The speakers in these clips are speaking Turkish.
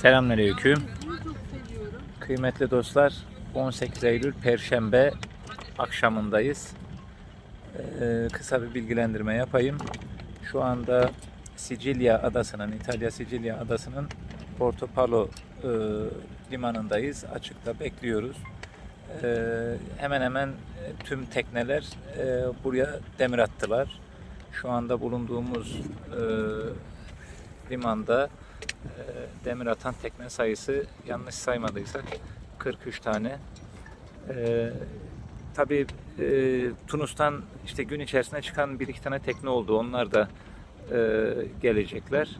Selamünaleyküm. Kıymetli dostlar, 18 Eylül Perşembe akşamındayız. Ee, kısa bir bilgilendirme yapayım. Şu anda Sicilya adasının, İtalya Sicilya adasının Porto Palo e, limanındayız. Açıkta bekliyoruz. Ee, hemen hemen e, tüm tekneler e, buraya demir attılar. Şu anda bulunduğumuz e, limanda e, demir atan tekne sayısı yanlış saymadıysak 43 tane. E, tabii e, Tunus'tan işte gün içerisinde çıkan bir iki tane tekne oldu. Onlar da e, gelecekler.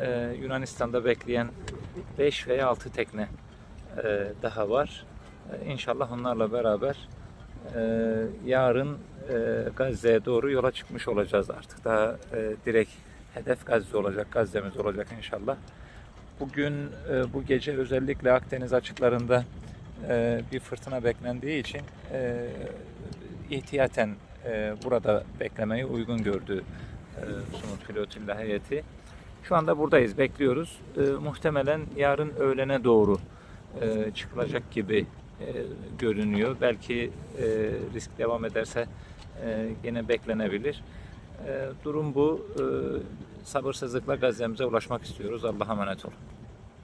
E, Yunanistan'da bekleyen 5 veya 6 tekne e, daha var. E, İnşallah onlarla beraber yarın Gazze'ye doğru yola çıkmış olacağız artık. Daha e, direkt hedef Gazze olacak, Gazze'miz olacak inşallah. Bugün e, bu gece özellikle Akdeniz açıklarında e, bir fırtına beklendiği için e, ihtiyaten burada beklemeyi uygun gördü e, Sumut Pilotilla heyeti. Şu anda buradayız, bekliyoruz. Muhtemelen yarın öğlene doğru çıkılacak gibi görünüyor. Belki risk devam ederse e, yine beklenebilir. E, durum bu. E, sabırsızlıkla Gazze'mize ulaşmak istiyoruz. Allah'a emanet olun.